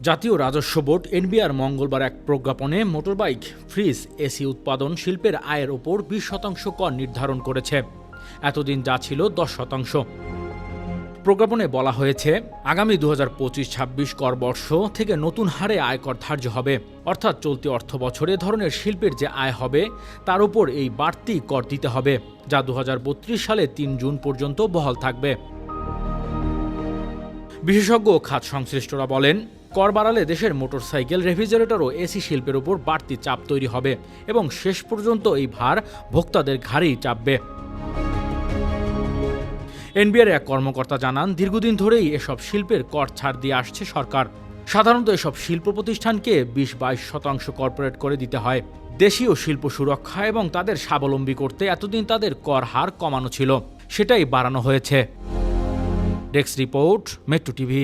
জাতীয় রাজস্ব board NBR মঙ্গলবার এক প্রজ্ঞাপনে মোটরবাইক, ফ্রিজ, এসি উৎপাদন শিল্পের আয়ের ওপর বিশ শতাংশ কর নির্ধারণ করেছে। এতদিন যা ছিল দশ শতাংশ। প্রজ্ঞাপনে বলা হয়েছে, আগামী দু হাজার পঁচিশ ছাব্বিশ কর বর্ষ থেকে নতুন হারে আয়কর ধার্য হবে। অর্থাৎ চলতি অর্থ বছরে ধরনের শিল্পের যে আয় হবে, তার উপর এই বাড়তি কর দিতে হবে, যা দু হাজার বত্রিশ সালে তিন জুন পর্যন্ত বহাল থাকবে। বিশেষজ্ঞ খাত সংশ্লিষ্টরা বলেন কর বাড়ালে দেশের মোটরসাইকেল, রেফ্রিজারেটর ও এসি শিল্পের উপর বাড়তি চাপ তৈরি হবে এবং শেষ পর্যন্ত এই ভার ভোক্তাদের ঘাড়েই চাপবে। এনবিআর এক কর্মকর্তা জানান, দীর্ঘদিন ধরেই এসব শিল্পের কর ছাড় দিয়ে আসছে সরকার। সাধারণত এসব শিল্প প্রতিষ্ঠানকে বিশ বাইশ শতাংশ কর্পোরেট করে দিতে হয়। দেশীয় শিল্প সুরক্ষা এবং তাদের স্বাবলম্বী করতে এতদিন তাদের কর হার কমানো ছিল। সেটাই বাড়ানো হয়েছে। Desk report, metro TV.